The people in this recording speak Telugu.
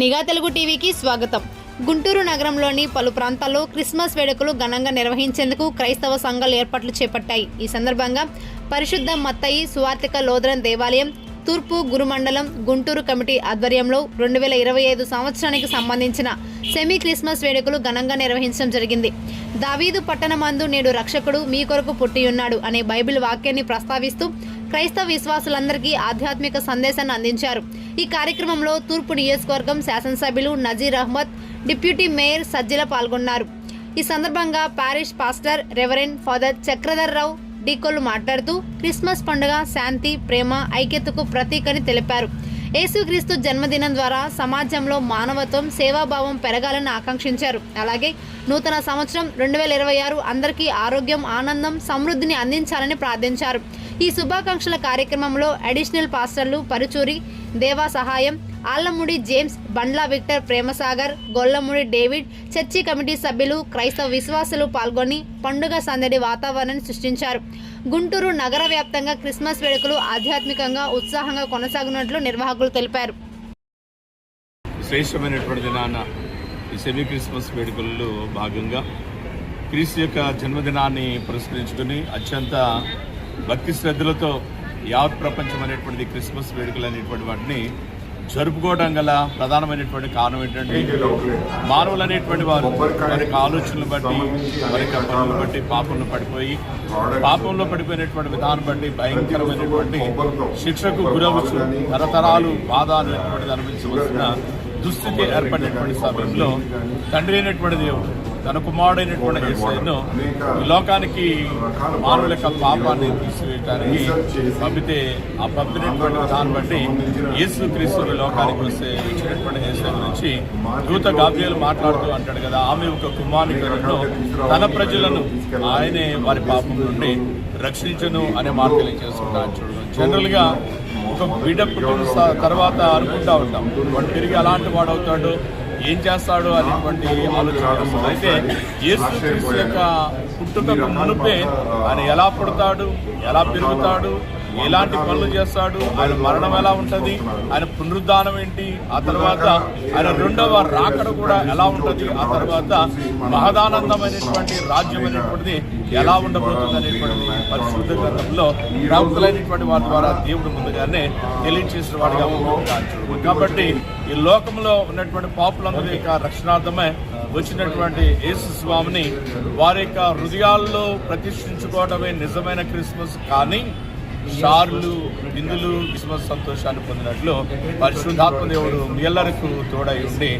నిఘా తెలుగు టీవీకి స్వాగతం. గుంటూరు నగరంలోని పలు ప్రాంతాల్లో క్రిస్మస్ వేడుకలు ఘనంగా నిర్వహించేందుకు క్రైస్తవ సంఘాలు ఏర్పాట్లు చేపట్టాయి. ఈ సందర్భంగా పరిశుద్ధ మత్తయి సువార్తిక లోదరన్ దేవాలయం తూర్పు గురుమండలం గుంటూరు కమిటీ ఆధ్వర్యంలో రెండు వేల ఇరవై ఐదు సంవత్సరానికి సంబంధించిన సెమీ క్రిస్మస్ వేడుకలు ఘనంగా నిర్వహించడం జరిగింది. దావీదు పట్టణమందు నేడు రక్షకుడు మీ కొరకు పుట్టియున్నాడు అనే బైబిల్ వాక్యాన్ని ప్రస్తావిస్తూ క్రైస్తవ విశ్వాసులందరికీ ఆధ్యాత్మిక సందేశాన్ని అందించారు. ఈ కార్యక్రమంలో తూర్పు నియోజకవర్గం శాసనసభ్యులు నజీర్ అహ్మద్ డిప్యూటీ మేయర్ సజ్జల పాల్గొన్నారు. ఈ సందర్భంగా parish pastor reverend father Chakradhar Rao డీకోలు మాట్లాడుతూ క్రిస్మస్ పండుగ శాంతి ప్రేమ ఐక్యతకు ప్రతీకని తెలిపారు. యేసుక్రీస్తు జన్మదినం ద్వారా సమాజంలో మానవత్వం సేవాభావం పెరగాలని ఆకాంక్షించారు. అలాగే నూతన సంవత్సరం రెండు వేల ఇరవై ఆరు అందరికీ ఆరోగ్యం ఆనందం సమృద్ధిని అందించాలని ప్రార్థించారు. ఈ శుభాకాంక్షల కార్యక్రమంలో అడిషనల్ పాస్టర్లు Paruchuri Deva Sahayam Allamudi James Bandla Victor Premsagar Gollamudi David church committee సభ్యులు క్రైస్తవ విశ్వాసులు పాల్గొని పండుగ సందడి వాతావరణాన్ని సృష్టించారు. గుంటూరు నగర వ్యాప్తంగా క్రిస్మస్ వేడుకలు ఆధ్యాత్మికంగా ఉత్సాహంగా కొనసాగినట్లు నిర్వాహకులు తెలిపారు. శ్రేష్టమైనటువంటి దినాన ఈ సెమీ క్రిస్మస్ వేడుకల్లో భాగంగా క్రీస్తు యొక్క జన్మదినాన్ని పురస్కరించుకుని అత్యంత భక్తి శ్రద్ధలతో యావత్ ప్రపంచం అనేటువంటిది క్రిస్మస్ వేడుకలు అనేటువంటి వాటిని జరుపుకోవడం గల ప్రధానమైనటువంటి కారణం ఏంటంటే మానవులు అనేటువంటి వారు వారి యొక్క ఆలోచనలు బట్టి వారి యొక్క పనులను బట్టి పాపంలో పడిపోయి పాపంలో పడిపోయినటువంటి విధానం బట్టి భయంకరమైనటువంటి శిక్షకు గురవచ్చు తరతరాలు బాధ అనేటువంటిది అనుభవించవలసిన దుస్థితి ఏర్పడినటువంటి సమయంలో తండ్రి అయినటువంటి దేవుడు తన కుమారుడైనటువంటి యేసయ్యను ఈ లోకానికి మానవుల యొక్క పాపాన్ని తీసివేయడానికి పంపితే ఆ పంపినటువంటి విధానం బట్టి యేసు క్రీస్తు లోకానికి వస్తే ఇచ్చినటువంటి యేసు గురించి దూత గాబ్రియలు మాట్లాడుతూ అంటాడు కదా ఆమె ఒక కుమారుని తన ప్రజలను ఆయనే వారి పాపం నుండి రక్షించను అనే మాట తెలియజేసుకుంటాను చూడండి జనరల్గా ఒక బిడ్డ పుట్టిన తర్వాత అనుకుంటా ఉంటాం. వాడు తిరిగి అలాంటి వాడు అవుతాడు. ఏం చేస్తాడు అనేటువంటి ఆలోచన అయితే యేసు యొక్క పుట్టుకకు మునుపే ఆయన ఎలా పుడతాడు ఎలా పెరుగుతాడు ఎలాంటి పనులు చేస్తాడు? ఆయన మరణం ఎలా ఉంటుంది? ఆయన పునరుద్ధానం ఏంటి? ఆ తర్వాత ఆయన రెండవ రాకడ కూడా ఎలా ఉంటుంది? ఆ తర్వాత మహదానందమైనటువంటి రాజ్యం అనేటువంటిది ఎలా ఉండబోతుంది అనేటువంటి పరిశుద్ధ గ్రంథంలో ప్రవక్తలైనటువంటి వారి ద్వారా దేవుడు ముందుగానే తెలియచేసిన వాడిగా కాబట్టి ఈ లోకంలో ఉన్నటువంటి పాపులందరి యొక్క రక్షణార్థమే వచ్చినటువంటి యేసు స్వామిని వారి యొక్క హృదయాల్లో ప్రతిష్ఠించుకోవడమే నిజమైన క్రిస్మస్. కానీ షార్లు ఇందులు క్రిస్మస్ సంతోషాన్ని పొందినట్లు పరిశుద్ధాత్మ దేవుడు మీ తోడై ఉండి